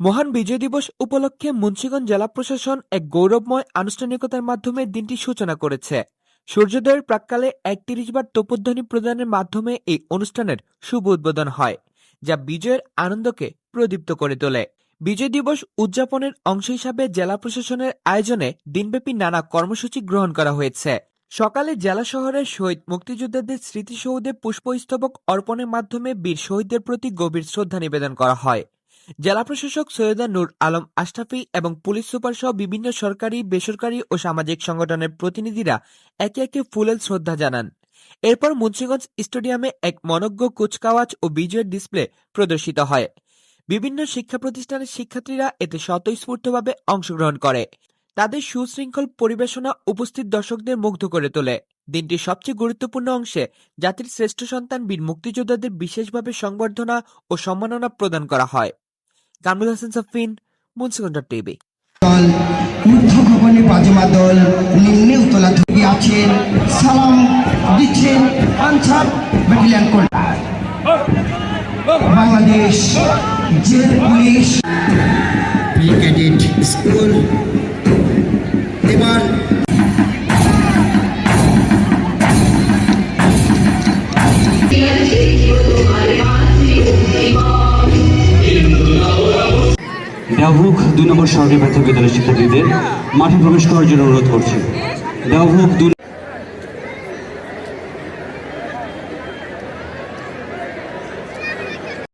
মহান বিজয় দিবস উপলক্ষে মুন্সিগঞ্জ জেলা প্রশাসন এক গৌরবময় আনুষ্ঠানিকতার মাধ্যমে দিনটি সূচনা করেছে। সূর্যোদয়ের প্রাক্কালে একত্রিশ বার তোপধ্বনি প্রদানের মাধ্যমে এই অনুষ্ঠানের শুভ উদ্বোধন হয়, যা বিজয়ের আনন্দকে প্রদীপ্ত করে তোলে। বিজয় দিবস উদযাপনের অংশ হিসাবে জেলা প্রশাসনের আয়োজনে দিনব্যাপী নানা কর্মসূচি গ্রহণ করা হয়েছে। সকালে জেলা শহরের শহীদ মুক্তিযোদ্ধাদের স্মৃতিসৌধে পুষ্পস্তবক অর্পণের মাধ্যমে বীর শহীদদের প্রতি গভীর শ্রদ্ধা নিবেদন করা হয়। জেলা প্রশাসক সৈয়দা নূর আলম আশরাফি এবং পুলিশ সুপার সহ বিভিন্ন সরকারি, বেসরকারি ও সামাজিক সংগঠনের প্রতিনিধিরা একে একে ফুলেল শ্রদ্ধা জানান। এরপর মুন্সিগঞ্জ স্টেডিয়ামে এক মনজ্ঞ কুচকাওয়াজ ও বিজয়ের ডিসপ্লে প্রদর্শিত হয়। বিভিন্ন শিক্ষা প্রতিষ্ঠানের শিক্ষার্থীরা এতে স্বতঃস্ফূর্তভাবে অংশগ্রহণ করে। তাদের সুশৃঙ্খল পরিবেশনা উপস্থিত দর্শকদের মুগ্ধ করে তোলে। দিনটির সবচেয়ে গুরুত্বপূর্ণ অংশে জাতির শ্রেষ্ঠ সন্তান বীর মুক্তিযোদ্ধাদের বিশেষভাবে সংবর্ধনা ও সম্মাননা প্রদান করা হয়। কামরুল হাসান সাফিন মুন্সিগঞ্জ টিভি দল ঊর্ধ্ব ভবনে বাজমা দল নিম্নে উতলা ধরে আছেন সালাম দিচ্ছেন Ansar battalion court Bangladesh jail police pre cadet school এবার দেওভুক দুই নম্বর সরকারি প্রাথমিক বিদ্যালয়ের শিক্ষার্থীদের মাঠে প্রবেশ করার জন্য অনুরোধ করছে। দেওভুক দুই